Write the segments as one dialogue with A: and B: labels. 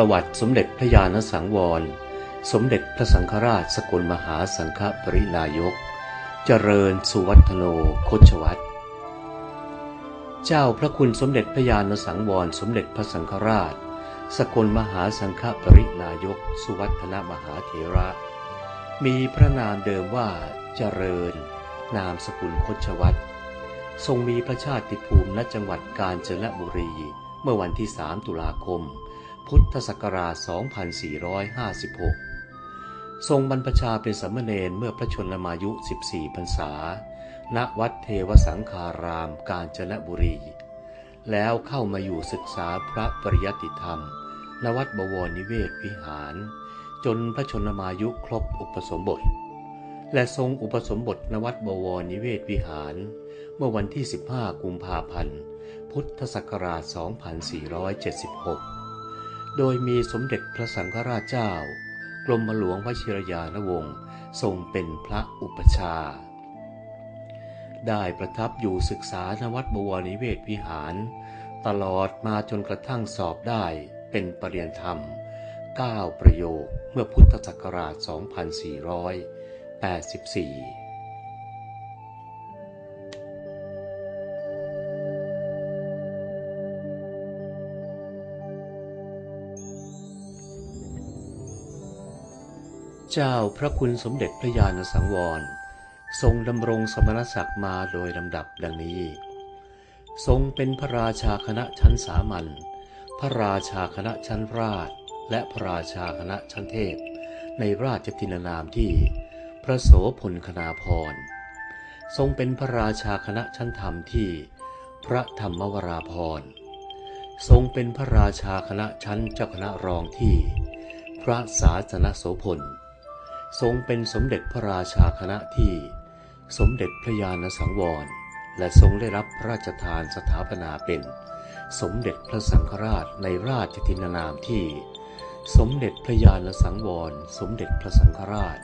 A: ประวัติสมเด็จพระญาณสังวร สมเด็จพระสังฆราชสกลมหาสังฆปรินายก เจริญสุวัฒโนคชวัตรเจ้าพระคุณสมเด็จพระญาณสังวร สมเด็จพระสังฆราช สกลมหาสังฆปรินายก สุวัฒนมหาเถระ มีพระนามเดิมว่าเจริญ นามสกุลคชวัตรทรงมีพระชาติภูมิณจังหวัดกาญจนบุรี เมื่อวันที่ 3 ตุลาคม พุทธศักราช 2456 ทรงบรรพชาเป็นสามเณรเมื่อพระชนมายุ 14 พรรษา ณ วัดเทวสังคาราม กาญจนบุรี แล้วเข้ามาอยู่ศึกษาพระปริยัติธรรม ณ วัดบวรนิเวศวิหาร จนพระชนมายุครบอุปสมบท และทรงอุปสมบทณ วัดบวรนิเวศวิหาร เมื่อวันที่ 15 กุมภาพันธ์ พุทธศักราช 2476 โดยมีสมเด็จพระสังฆราชเจ้า กรมหลวงวชิรยานวงศ์ทรงเป็นพระอุปชา ได้ประทับอยู่ศึกษานวัดบวรนิเวศวิหาร ตลอดมาจนกระทั่งสอบได้เป็นปรริญญาธรรม 9 ประโยคเมื่อพุทธศักราช 2484 เจ้าพระคุณสมเด็จพระญาณสังวร ทรงดำรงสมณศักดิ์มาโดยลำดับดังนี้ ทรงเป็นพระราชาคณะชั้นสามัญพระราชาคณะชั้นราช และพระราชาคณะชั้นเทพ ในราชทินานามที่พระโสพลคณาพรทรงเป็นพระราชาคณะชั้นธรรมที่พระธรรมวราพรทรงเป็นพระราชาคณะชั้นเจ้าคณะรองที่ พระศาสนโสพล ทรงเป็นสมเด็จพระราชาคณะที่ สมเด็จพระญาณสังวร และทรงได้รับพระราชทานสถาปนาเป็น สมเด็จพระสังฆราชในราชทินานามที่ สมเด็จพระญาณสังวร สมเด็จพระสังฆราช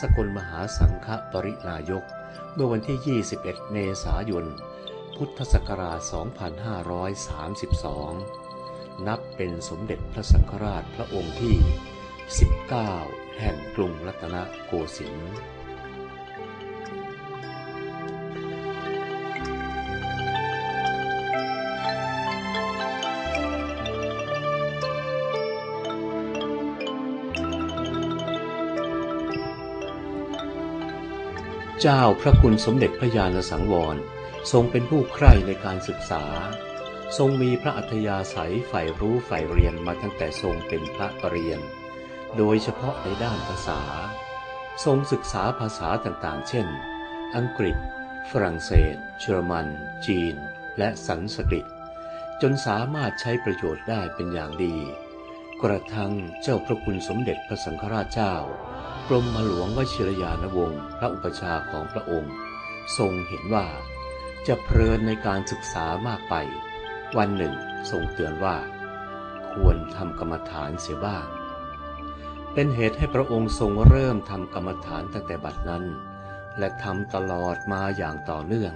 A: สกลมหาสังฆปรินายก เมื่อวันที่ 21 เมษายน พุทธศักราช 2532 นับเป็นสมเด็จพระสังฆราชพระองค์ที่ 19 แห่งกรุงรัตนโกสินทร์เจ้าพระคุณสมเด็จพระญาณสังวร ทรงเป็นผู้ใคร่ในการศึกษา ทรงมีพระอัธยาศัยใฝ่รู้ใฝ่เรียนมาตั้งแต่ทรงเป็นพระปรริญญา โดยเฉพาะในด้านภาษา ทรงศึกษาภาษาต่างๆ เช่น อังกฤษ ฝรั่งเศสเยอรมัน จีน และสันสกฤต จนสามารถใช้ประโยชน์ได้เป็นอย่างดี กระทั่งเจ้าพระคุณสมเด็จพระสังฆราชเจ้ากรมหลวงวชิรยานวงศ์พระอุปชาของพระองค์ ทรงเห็นว่า จะเพลินในการศึกษามากไป วันหนึ่งทรงเตือนว่า ควรทำกรรมฐานเสียบ้าง เป็นเหตุให้พระองค์ทรงเริ่มทำกรรมฐานตั้งแต่บัดนั้น และทำตลอดมาอย่างต่อเนื่อง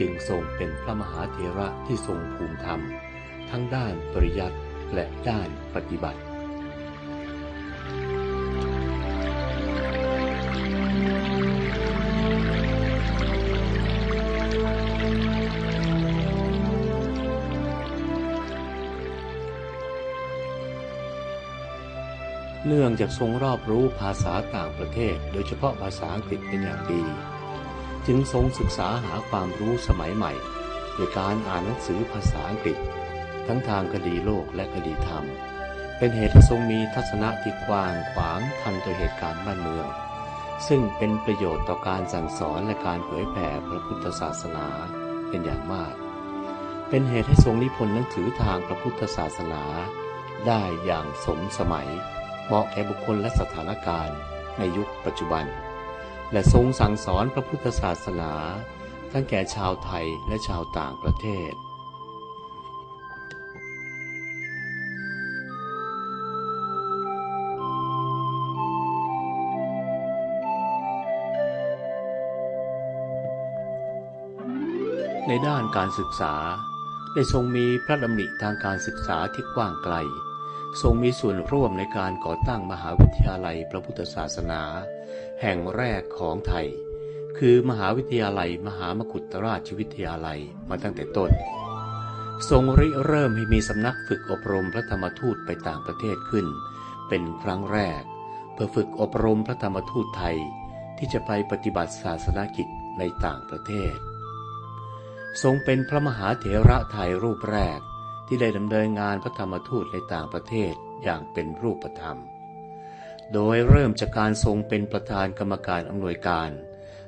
A: จึงทรงเป็นพระมหาเถระที่ทรงภูมิธรรม ทั้งด้านปริยัติและด้านปฏิบัติ เนื่องจากทรงรอบรู้ภาษาต่างประเทศ โดยเฉพาะภาษาอังกฤษเป็นอย่างดี จึงทรงศึกษาหาความรู้สมัยใหม่โดยการอ่านหนังสือภาษาอังกฤษ ทั้งทางคดีโลกและคดีธรรม เป็นเหตุให้ทรงมีทัศนะที่กว้างขวางทันต่อเหตุการณ์บ้านเมือง ซึ่งเป็นประโยชน์ต่อการสั่งสอนและการเผยแผ่พระพุทธศาสนาเป็นอย่างมาก เป็นเหตุให้ทรงนิพนธ์หนังสือทางพระพุทธศาสนาได้อย่างสมสมัย เหมาะแก่บุคคลและสถานการณ์ในยุคปัจจุบัน และทรงสั่งสอนพระพุทธศาสนา ทั้งแก่ชาวไทยและชาวต่างประเทศในด้านการศึกษาได้ทรงมีพระดำริทางการศึกษาที่กว้างไกล ทรงมีส่วนร่วมในการก่อตั้งมหาวิทยาลัยพระพุทธศาสนา แห่งแรกของไทย คือมหาวิทยาลัยมหามกุฏราชวิทยาลัยมาตั้งแต่ต้น ทรงริเริ่มให้มีสำนักฝึกอบรมพระธรรมทูตไปต่างประเทศขึ้น เป็นครั้งแรก เพื่อฝึกอบรมพระธรรมทูตไทยที่จะไปปฏิบัติศาสนกิจในต่างประเทศ ทรงเป็นพระมหาเถระไทยรูปแรก ที่ได้ดำเนินงานพระธรรมทูตในต่างประเทศอย่างเป็นรูปธรรม โดยเริ่มจากการทรงเป็นประธานกรรมการอำนวยการ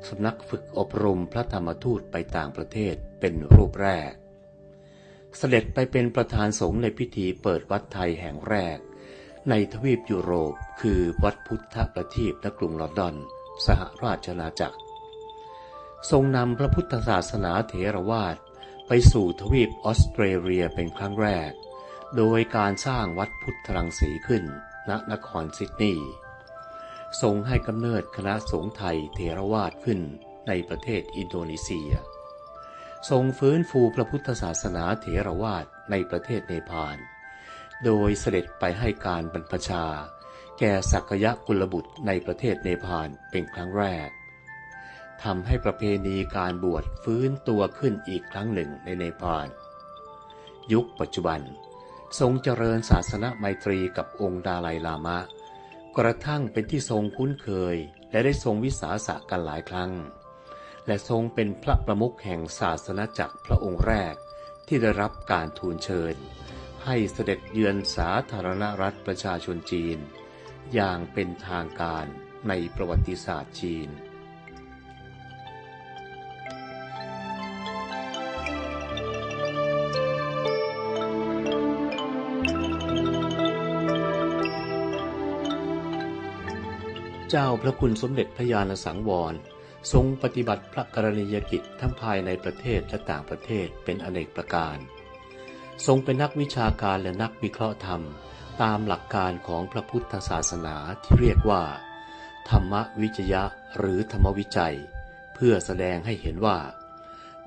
A: สำนักฝึกอบรมพระธรรมทูตไปต่างประเทศเป็นรูปแรก เสด็จไปเป็นประธานสงฆ์ในพิธีเปิดวัดไทยแห่งแรก ในทวีปยุโรปคือวัดพุทธประทีปณกรุงลอนดอน สหราชอาณาจักร ทรงนำพระพุทธศาสนาเถรวาท ไปสู่ทวีปออสเตรเลียเป็นครั้งแรก โดยการสร้างวัดพุทธรังสีขึ้น ณนครซิดนีย์ทรงให้กำเนิดคณะสงฆ์ไทยเทรวาทขึ้นในประเทศอินโดนีเซีย ทรงฟื้นฟูพระพุทธศาสนาเถรวาทในประเทศเนปาล โดยเสด็จไปให้การบรรพชา แก่สักยะกุลบุตรในประเทศเนปาลเป็นครั้งแรก ทำให้ประเพณีการบวชฟื้นตัวขึ้นอีกครั้งหนึ่งในเนปาลยุคปัจจุบัน ทรงเจริญศาสนาไมตรีกับองค์ดาไลลามะ กระทั่งเป็นที่ทรงคุ้นเคยและได้ทรงวิสาสะกันหลายครั้ง และทรงเป็นพระประมุขแห่งศาสนาจักรพระองค์แรกที่ได้รับการทูลเชิญ ให้เสด็จเยือนสาธารณรัฐประชาชนจีน อย่างเป็นทางการในประวัติศาสตร์จีน เจ้าพระคุณสมเด็จพระญาณสังวร ทรงปฏิบัติพระกรณียกิจทั้งภายในประเทศและต่างประเทศเป็นอเนกประการ ทรงเป็นนักวิชาการและนักวิเคราะห์ธรรม ตามหลักการของพระพุทธศาสนาที่เรียกว่า ธรรมวิจยะหรือธรรมวิจัย เพื่อแสดงให้เห็นว่า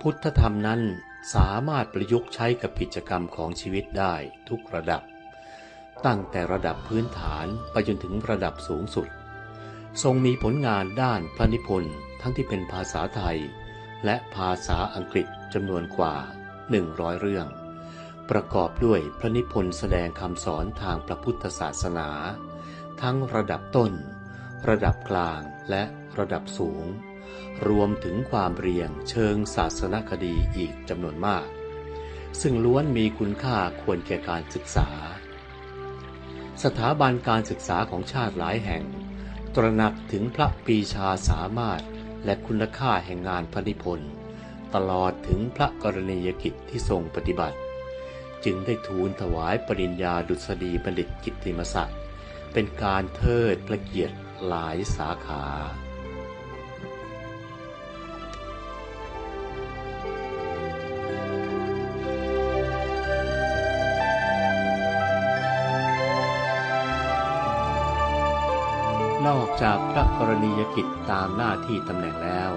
A: พุทธธรรมนั้นสามารถประยุกต์ใช้กับกิจกรรมของชีวิตได้ทุกระดับ ตั้งแต่ระดับพื้นฐานไปจนถึงระดับสูงสุด ทรงมีผลงานด้านพระนิพนธ์ทั้งที่เป็นภาษาไทย และภาษาอังกฤษจำนวนกว่า 100 เรื่อง ประกอบด้วยพระนิพนธ์แสดงคำสอนทางพระพุทธศาสนา ทั้งระดับต้น ระดับกลางและระดับสูง รวมถึงความเรียงเชิงศาสนคดีอีกจำนวนมาก ซึ่งล้วนมีคุณค่าควรแก่การศึกษา สถาบันการศึกษาของชาติหลายแห่ง ตระหนักถึงพระปีชาสามารถและคุณค่าแห่งงานพระนิพนธ์ตลอดถึงพระกรณียกิจที่ทรงปฏิบัติ จึงได้ทูลถวายปริญญาดุษฎีบัณฑิตกิตติมศักดิ์เป็นการเทิดพระเกียรติหลายสาขา นอกจากพระกรณียกิจตามหน้าที่ตำแหน่งแล้ว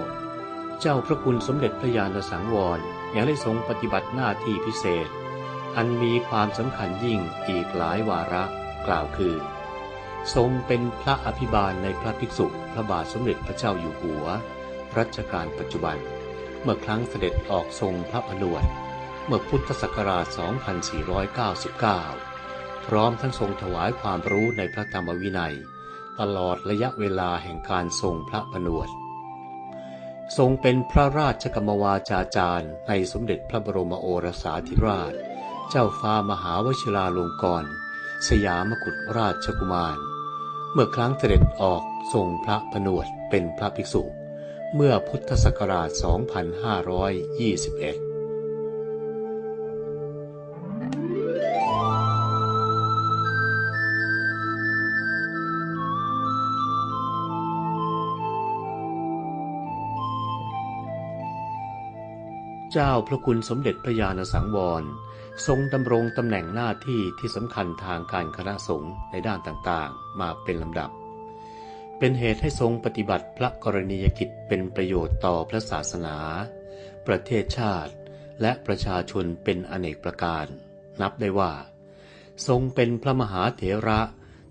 A: เจ้าพระคุณสมเด็จพระญาณสังวรยังได้ทรงปฏิบัติหน้าที่พิเศษ อันมีความสำคัญยิ่งอีกหลายวาระกล่าวคือ ทรงเป็นพระอภิบาลในพระภิกษุพระบาทสมเด็จพระเจ้าอยู่หัว รัชกาลปัจจุบัน เมื่อครั้งเสด็จออกทรงพระผนวดเมื่อพุทธศักราช 2499 พร้อมทั้งทรงถวายความรู้ในพระธรรมวินัย ตลอดระยะเวลาแห่งการทรงพระผนวด ทรงเป็นพระราชกรรมวาจาจารย์ในสมเด็จพระบรมโอรสาธิราช เจ้าฟ้ามหาวชิราลงกรณสยามกุฎราชกุมาร เมื่อครั้งเสด็จออกทรงพระผนวดเป็นพระภิกษุ เมื่อพุทธศักราช 2521 เจ้าพระคุณสมเด็จพระญาณสังวร ทรงดำรงตำแหน่งหน้าที่ที่สำคัญทางการคณะสงฆ์ในด้านต่างๆ มาเป็นลำดับ เป็นเหตุให้ทรงปฏิบัติพระกรณียกิจเป็นประโยชน์ต่อพระศาสนา ประเทศชาติ และประชาชนเป็นอเนกประการ นับได้ว่า ทรงเป็นพระมหาเถระ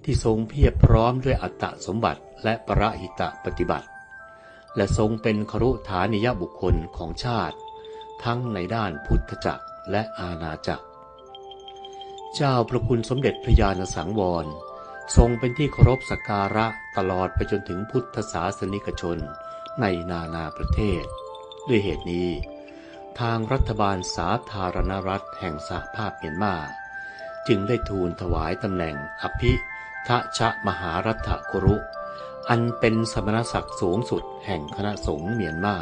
A: ที่ทรงเพียบพร้อมด้วยอัตตสมบัติและประหิตปฏิบัติ และทรงเป็นครุฐานิยบุคคลของชาติ ทั้งในด้านพุทธจักรและอาณาจักร เจ้าพระคุณสมเด็จพระญาณสังวร ทรงเป็นที่เคารพสักการะตลอดไปจนถึงพุทธศาสนิกชนในนานาประเทศ ด้วยเหตุนี้ ทางรัฐบาลสาธารณรัฐแห่งสหภาพเมียนมา จึงได้ทูลถวายตำแหน่งอภิทะชะมหารัฐกุรุ อันเป็นสมณศักดิ์สูงสุดแห่งคณะสงฆ์เมียนมา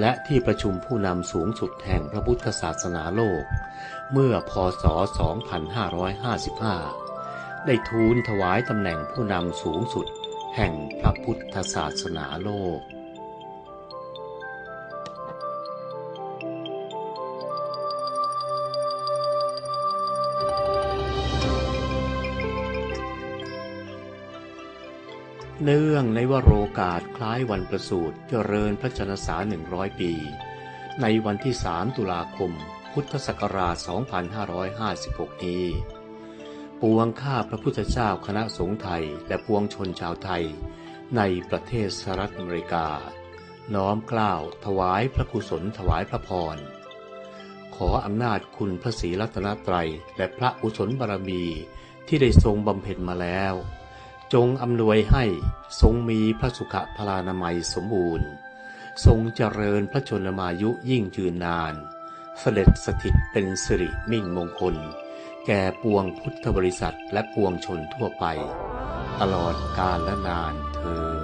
A: และที่ประชุมผู้นำสูงสุดแห่งพระพุทธศาสนาโลก เมื่อพศ 2555 ได้ทูลถวายตำแหน่งผู้นำสูงสุดแห่งพระพุทธศาสนาโลก เนื่องในวโรกาสคล้ายวันประสูติเจริญพระชนษาหนึ่งร้อยปี ในวันที่3ตุลาคม พุทธศักราช 2556 นี้ ปวงข้าพระพุทธเจ้าคณะสงฆ์ไทย และปวงชนชาวไทย ในประเทศสหรัฐอเมริกา น้อมกล้าวถวายพระกุศลถวายพระพร ขออำนาจคุณพระศรีรัตนตรัย และพระกุศลบารมีที่ได้ทรงบำเพ็ญมาแล้ว จงอำนวยให้ทรงมีพระสุขพลานามัยสมบูรณ์ ทรงเจริญพระชนมายุยิ่งยืนนาน เสด็จสถิตเป็นสิริมิ่งมงคล แก่ปวงพุทธบริษัทและปวงชนทั่วไป ตลอดกาลและนานเธอ